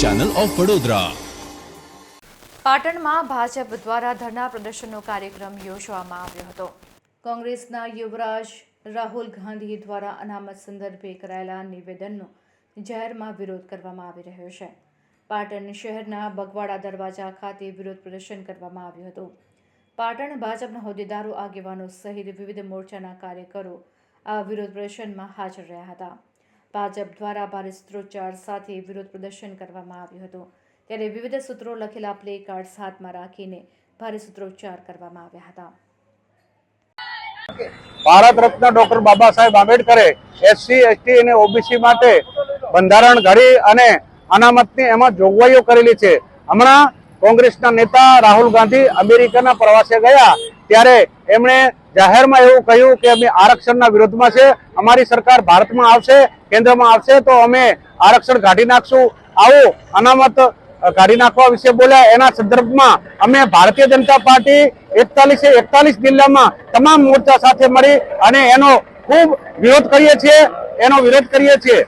Channel of Vadodara પાટણમાં ભાજપ દ્વારા ધરણા પ્રદર્શનનો કાર્યક્રમ યોજવામાં આવ્યો હતો. કોંગ્રેસના યુવરાજ રાહુલ ગાંધી દ્વારા અનામત સંદર્ભે કરાયેલા નિવેદનનો જાહેરમાં વિરોધ કરવામાં આવી રહ્યો છે. પાટણ શહેરના બગવાડા દરવાજા ખાતે વિરોધ પ્રદર્શન કરવામાં આવ્યું હતું. પાટણ ભાજપના હોદ્દેદારો આગેવાનો સહિત વિવિધ મોરચાના કાર્યકરો આ વિરોધ પ્રદર્શનમાં હાજર રહ્યા હતા. ભાજપ દ્વારા ભારે સૂત્રોચ્ચાર સાથે વિરોધ પ્રદર્શન કરવામાં આવ્યું હતું. ત્યારે વિવિધ સૂત્રો લખેલા પ્લે કાર્ડ્સ હાથમાં રાખીને ભારે સૂત્રોચ્ચાર કરવામાં આવ્યા હતા. ભારત રત્ન ડોક્ટર બાબા સાહેબ આંબેડકરે એસસી એસટી અને ઓબીસી માટે બંધારણ ઘડી અને અનામતની એમાં જોગવાઈઓ કરેલી છે. હમણાં કોંગ્રેસના નેતા રાહુલ ગાંધી અમેરિકાના પ્રવાસે ગયા. ત્યારે એમણે જાહેરમાં એવું કહ્યું કે અમે આરક્ષણના વિરોધમાં છે. અમારી સરકાર ભારતમાં આવશે, કેન્દ્રમાં આવશે, તો અમે આરક્ષણ કાઢી નાખશું. આવું અનામત કાઢી નાખવા વિશે બોલ્યા. એના સંદર્ભમાં અમે ભારતીય જનતા પાર્ટી એકતાલીસે એકતાલીસ જિલ્લામાં તમામ મોરચા સાથે મળી અને એનો ખૂબ વિરોધ કરીએ છીએ. એનો વિરોધ કરીએ છીએ.